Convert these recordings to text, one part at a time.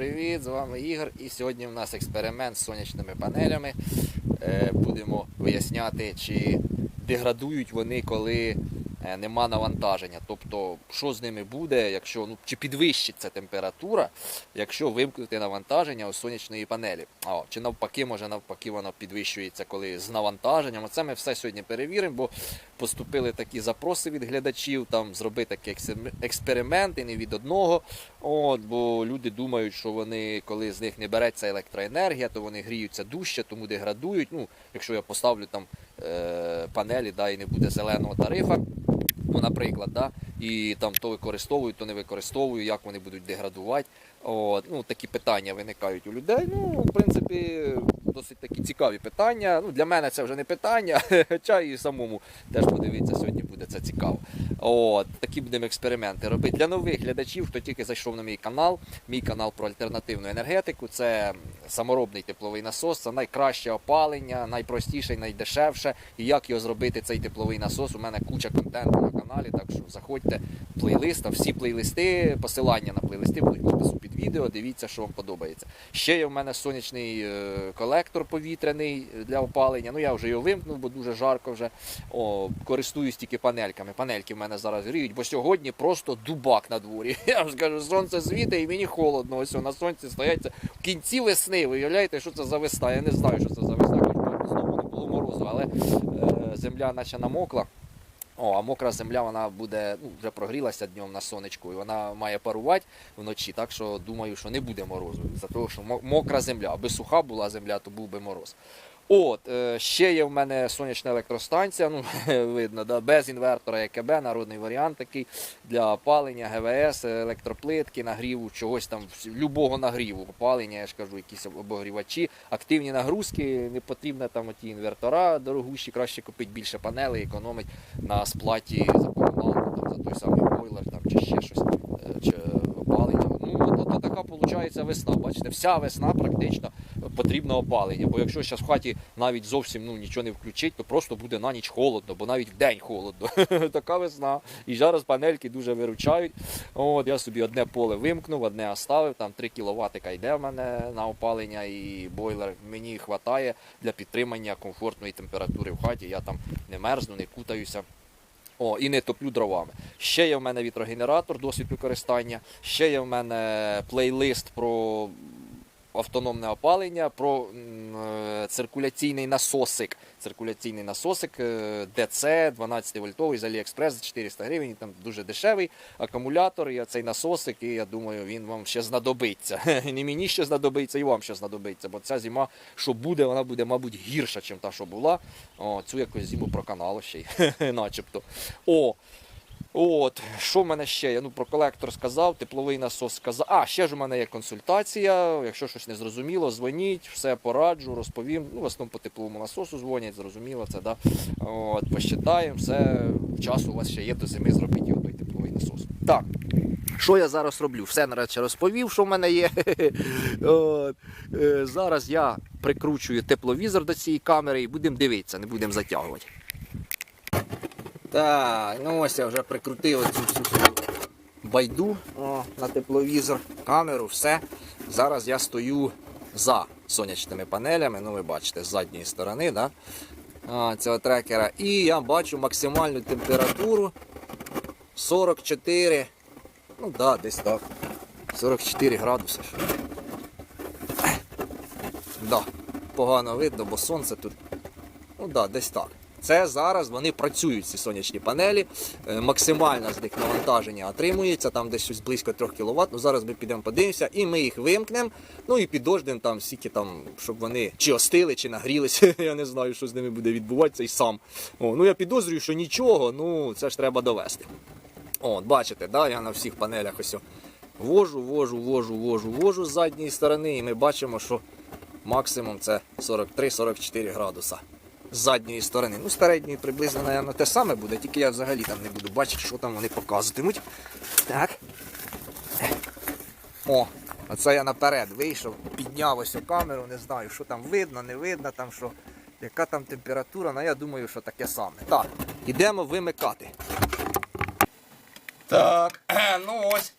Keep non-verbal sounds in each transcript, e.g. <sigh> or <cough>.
привіт! З вами Ігор. І сьогодні в нас експеримент з сонячними панелями. Е, Будемо виясняти, чи деградують вони, коли нема навантаження. Тобто, що з ними буде, якщо ну чи підвищиться температура, якщо вимкнути навантаження у сонячної панелі. А, чи навпаки, може навпаки, воно підвищується, коли з навантаженням. Оце ми все сьогодні перевіримо, бо поступили такі запроси від глядачів, там зробити такі експерименти не від одного. От, бо люди думають, що вони, коли з них не береться електроенергія, то вони гріються дужче, тому деградують. Ну, якщо я поставлю там е, панелі, да, і не буде зеленого тарифа. Ну, наприклад, да, і там то використовую, то не використовую, як вони будуть деградувати. От, ну, такі питання виникають у людей. Ну, в принципі, досить такі цікаві питання. Ну, для мене це вже не питання, <laughs> хоча і самому теж подивитися, сьогодні буде це цікаво. От, такі будемо експерименти робити. Для нових глядачів, хто тільки зайшов на мій канал, мій канал про альтернативну енергетику, це саморобний тепловий насос, це найкраще опалення, найпростіше і найдешевше. І як його зробити, цей тепловий насос, у мене куча контенту на каналі, так що заходьте в плейлист, там всі плейлисти, посилання на плейлисти будуть в опису під відео, дивіться, що вам подобається. Ще є в мене сонячний е, колектор повітряний для опалення. Ну я вже його вимкнув, бо дуже жарко вже. О, користуюсь тільки панельками. Панельки в мене зараз гріють, бо сьогодні просто дубак на дворі. <laughs> Я вам скажу, сонце світить і мені холодно. Ось на сонці стоять в кінці весни. Виявляєте, що це за весна? Я не знаю, що це за весна, знову не було морозу, але е, земля наче намокла. О, а мокра земля вона буде ну, вже прогрілася днем на сонечку, і вона має парувати вночі. Так що думаю, що не буде морозу. За того, що мокра земля. Аби суха була земля, то був би мороз. От, е, ще є в мене сонячна електростанція, ну, <laughs> видно, да, без інвертора ЕКБ, народний варіант такий для опалення, ГВС, електроплитки, нагріву, чогось там, любого нагріву, опалення, я ж кажу, якісь обогрівачі, активні нагрузки, не потрібно там оті інвертора дорогущі, краще купити більше панелей, економить на сплаті за комуналку, за той самий бойлер там, чи ще щось, е, чи опалення. Ну, от, от виходить весна. Бачите, вся весна практично потрібно опалення. Бо якщо зараз в хаті навіть зовсім ну, нічого не включить, то просто буде на ніч холодно, бо навіть в день холодно. <laughs> така весна. І зараз панельки дуже виручають. От, я собі одне поле вимкнув, одне оставив, там 3 кВт йде в мене на опалення і бойлер мені вистачає для підтримання комфортної температури в хаті. Я там не мерзну, не кутаюся. О, і не топлю дровами. Ще є в мене вітрогенератор, досвід використання. Ще є в мене плейлист про автономне опалення, про е, циркуляційний насосик. Циркуляційний насосик е, ДЦ 12 вольтовий з Aliexpress за 400 гривень. Там дуже дешевий акумулятор. І цей насосик, і я думаю, він вам ще знадобиться. <laughs> Не мені ще знадобиться, і вам ще знадобиться. Бо ця зима, що буде, вона буде, мабуть, гірша, ніж та, що була. О, цю якось зиму проканало ще й, <laughs> начебто. О, От, що в мене ще? Я ну про колектор сказав, тепловий насос сказав. А, ще ж у мене є консультація. Якщо щось не зрозуміло, дзвоніть, все пораджу, розповім. Ну, в основному по тепловому насосу дзвонять, зрозуміло це, да. От, посчитаємо, все, час у вас ще є до зими зробити його тепловий насос. Так. Що я зараз роблю? Все наразі розповів, що в мене є. <laughs> Е, Зараз я прикручую тепловізор до цієї камери і будемо дивитися, не будемо затягувати. Так, ну ось я вже прикрутив цю всю байду о, на тепловізор, камеру, все. Зараз я стою за сонячними панелями, ну ви бачите, з задньої сторони да, цього трекера. І я бачу максимальну температуру 44, ну да, десь так. 44 градуси. Да, погано видно, бо сонце тут. Ну да, десь так. Це зараз вони працюють, ці сонячні панелі. Е, Максимально з них навантаження отримується, там десь щось близько 3 кВт. Ну зараз ми підемо подивимося, і ми їх вимкнемо. Ну і підождемо там стільки там, щоб вони чи остили, чи нагрілися. <laughs> Я не знаю, що з ними буде відбуватися і сам. О, ну я підозрюю, що нічого, ну це ж треба довести. От, бачите, да, я на всіх панелях ось вожу, вожу, вожу, вожу, вожу з задньої сторони, і ми бачимо, що максимум це 43-44 градуса з задньої сторони. Ну, з передньої приблизно, напевно, те саме буде, тільки я взагалі там не буду бачити, що там вони показуватимуть. Так. О, оце я наперед вийшов, підняв ось камеру, не знаю, що там видно, не видно, там що, яка там температура, ну я думаю, що таке саме. Так, ідемо вимикати. Так, <clears throat> ну ось.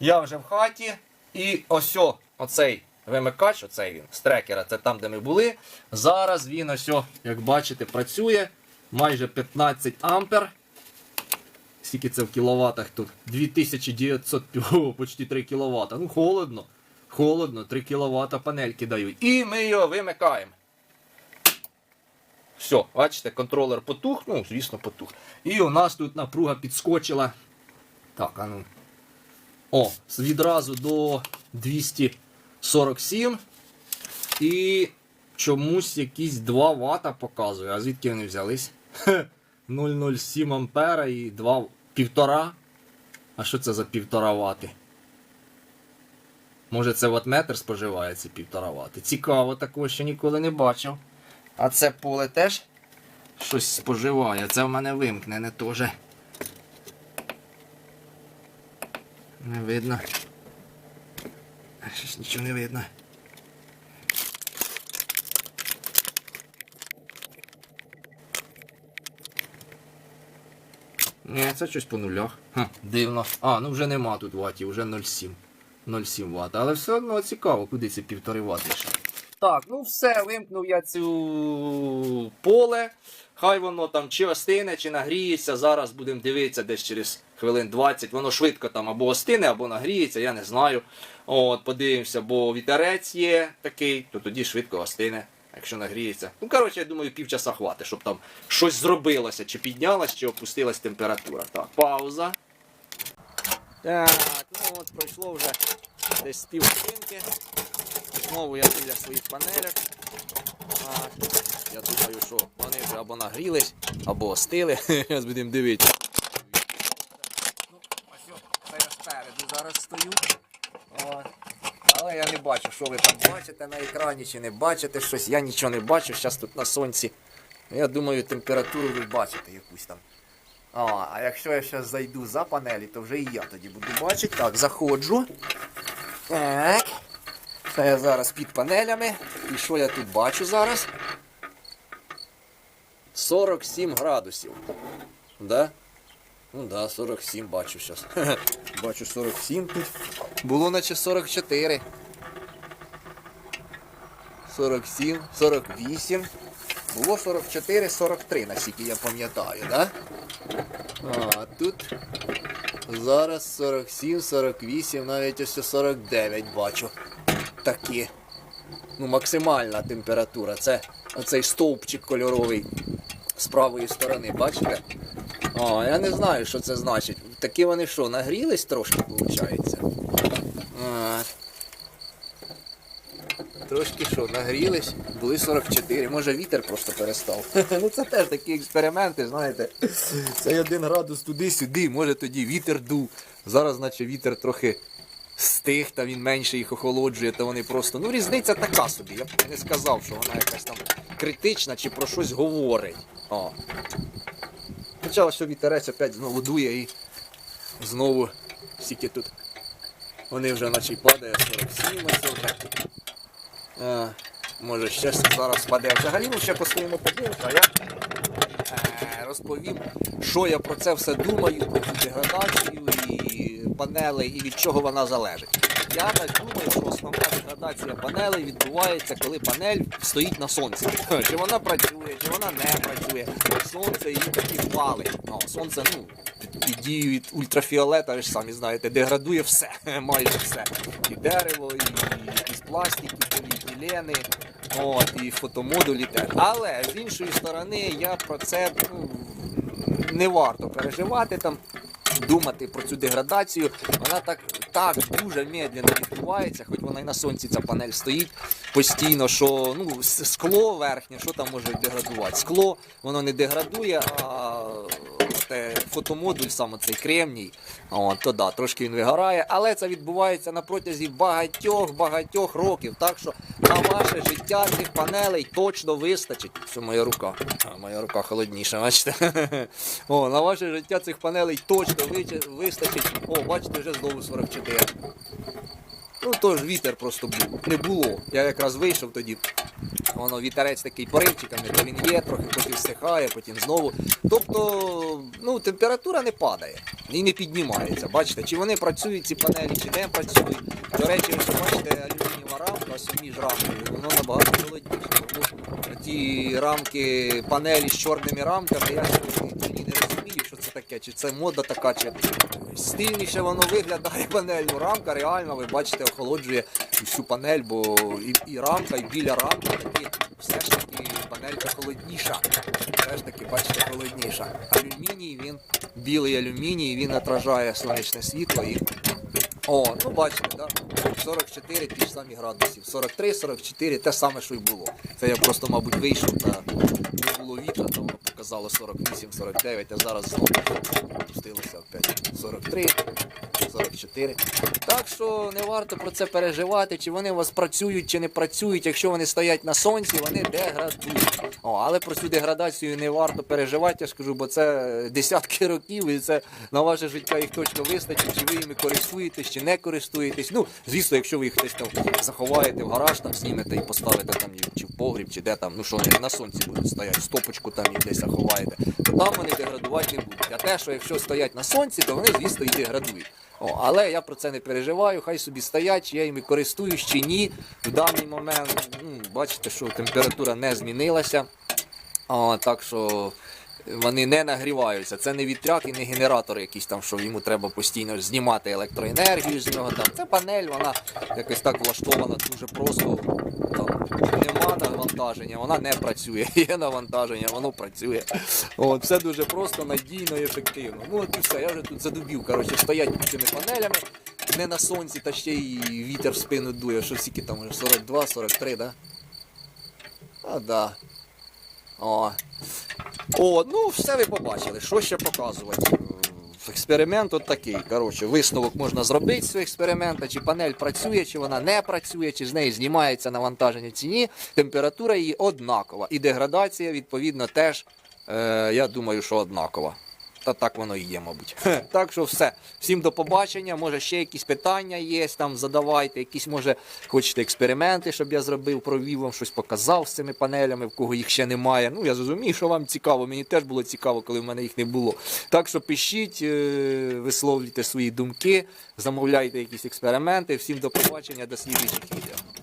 Я вже в хаті. І ось оцей вимикач, оцей він з трекера, це там, де ми були. Зараз він ось, як бачите, працює майже 15 ампер. Скільки це в кіловатах тут? 2900, о, <laughs> почти 3 кВт. Ну, холодно. Холодно, 3 кВт панельки дають. І ми його вимикаємо. Все, бачите, контролер потух, ну, звісно, потух. І у нас тут напруга підскочила. Так, а ну. О, відразу до 247. І чомусь якісь 2 Вт показує. А звідки вони взялись? <laughs> 0,07 ампера і 2 півтора. А що це за півтора вати? Може це ватметр споживає ці півтора вати. Цікаво, такого ще ніколи не бачив. А це поле теж щось споживає. Це в мене вимкнене теж. Не видно. Щось нічого не видно. Ні, це щось по нулях. Хм, дивно. А, ну вже нема тут ватів, вже 0,7. 0,7 ватт. Але все одно цікаво, куди це півтори вати йшли. Так, ну все, вимкнув я цю поле. Хай воно там чи остине, чи нагріється. Зараз будемо дивитися десь через хвилин 20. Воно швидко там або остине, або нагріється, я не знаю. От, подивимося, бо вітерець є такий, то тоді швидко остине, якщо нагріється. Ну, коротше, я думаю, півчаса хватить, щоб там щось зробилося, чи піднялась, чи опустилась температура. Так, пауза. Так, ну от пройшло вже десь півгодинки. Знову я біля своїх панелек. А, я думаю, що вони вже або нагрілись, або остили. <laughs> Зараз будемо дивитися. Ну, ось о, це я спереду зараз стою. От. Але я не бачу, що ви там бачите на екрані, чи не бачите щось. Я нічого не бачу. Зараз тут на сонці. Я думаю, температуру ви бачите якусь там. А, а якщо я зараз зайду за панелі, то вже і я тоді буду бачити. Так, заходжу. Так. Я зараз під панелями. І що я тут бачу зараз? 47 градусів. Да? Ну да, 47 бачу зараз. <laughs> Бачу 47 тут. Було наче 44. 47, 48. Було 44, 43, наскільки я пам'ятаю, да? А тут зараз 47, 48, навіть ось 49 бачу. Такі. Ну, максимальна температура. Це оцей стовпчик кольоровий з правої сторони, бачите? А, я не знаю, що це значить. Такі вони що, нагрілись трошки, виходить? А. Трошки що, нагрілись, були 44, може вітер просто перестав. <laughs> ну це теж такі експерименти, знаєте. Це один градус туди-сюди, може тоді вітер дув. Зараз, наче вітер трохи стих, та він менше їх охолоджує, та вони просто. Ну, різниця така собі. Я б не сказав, що вона якась там критична чи про щось говорить. О. Почало, що вітерець опять знову дує і знову стільки тут. Вони вже наче падає 47 ось вже. А, може ще зараз впаде. Взагалі ми ще по-своєму подивимося, а я е, розповім, що я про це все думаю, про цю деградацію і панелей, і від чого вона залежить. Я так думаю, що основна деградація панелей відбувається, коли панель стоїть на сонці. <laughs> Чи вона працює, чи вона не працює. Сонце її таки палить. Ну, сонце, ну, під, дією ультрафіолета, ви ж самі знаєте, деградує все, <laughs> майже все. І дерево, і якісь пластики, поліетилени, от, і фотомодулі теж. Але з іншої сторони, я про це ну, не варто переживати там. Думати про цю деградацію, вона так так дуже медленно відбувається, хоч вона і на сонці ця панель стоїть постійно, що ну, скло верхнє, що там може деградувати? Скло воно не деградує, а те, фотомодуль, саме цей кремній, от, то да, трошки він вигорає, але це відбувається на протязі багатьох багатьох років. Так що на ваше життя цих панелей точно вистачить. Це моя рука. Моя рука холодніша, бачите? <laughs> О, на ваше життя цих панелей точно вистачить. О, бачите, вже знову 44. Ну тож вітер просто був. Не було. Я якраз вийшов тоді. Воно вітерець такий поривчиками, то він є, трохи потім стихає, потім знову. Тобто, ну, температура не падає. і не піднімається. Бачите, чи вони працюють, ці панелі, чи не працюють. До речі, ось бачите, алюмінієва рамка, ось між рамкою, воно набагато холодніше. Ті рамки, панелі з чорними рамками, я тоді не розумію, що це таке, чи це мода така, чи стильніше воно виглядає <laughs> панель. Рамка реально, ви бачите, охолоджує всю панель, бо і, і рамка, і біля рамки такі, все ж таки панелька холодніша. Все ж таки, бачите, холодніша. Алюміній, він білий алюміній, він отражає сонячне світло і. О, ну бачите, да? 44 ті ж самі градусів. 43, 44, те саме, що й було. Це я просто, мабуть, вийшов та не було вітра, то воно показало 48, 49, а зараз знову опустилося опять 43, 44. Так що не варто про це переживати, чи вони у вас працюють, чи не працюють. Якщо вони стоять на сонці, вони деградують. О, але про цю деградацію не варто переживати, я скажу, бо це десятки років, і це на ваше життя їх точно вистачить, чи ви їми користуєтесь, чи не користуєтесь. Ну, звісно, якщо ви їх десь там заховаєте в гараж, там знімете і поставите там чи в погріб, чи де там, ну що вони на сонці будуть стояти, стопочку там і десь заховаєте, то там вони деградувати не будуть. А те, що якщо стоять на сонці, то вони, звісно, і деградують. О, але я про це не переживаю, хай собі стоять, чи я їми користуюсь чи ні. В даний момент, ну, бачите, що температура не змінилася. А, так що вони не нагріваються. Це не вітряк і не генератор якийсь там, що йому треба постійно знімати електроенергію з нього. Там. Це панель, вона якось так влаштована дуже просто. Там нема навантаження, вона не працює. <laughs> Є навантаження, воно працює. От, все дуже просто, надійно ефективно. Ну от і все, я вже тут задубів. Коротше, стоять цими панелями. Не на сонці, та ще й вітер в спину дує, що скільки там вже 42, 43, да? А, да. О. О, ну все ви побачили. Що ще показувати? Експеримент от такий. Коротше, висновок можна зробити з цього експеримента, чи панель працює, чи вона не працює, чи з неї знімається навантаження ціні. ні. Температура її однакова. І деградація, відповідно, теж, е, я думаю, що однакова. Та так воно і є, мабуть. Так що все. Всім до побачення. Може ще якісь питання є, там задавайте, якісь, може, хочете експерименти, щоб я зробив, провів вам щось показав з цими панелями, в кого їх ще немає. Ну, я зрозумів, що вам цікаво. Мені теж було цікаво, коли в мене їх не було. Так що пишіть, е, висловлюйте свої думки, замовляйте якісь експерименти. Всім до побачення, до слідчих відео.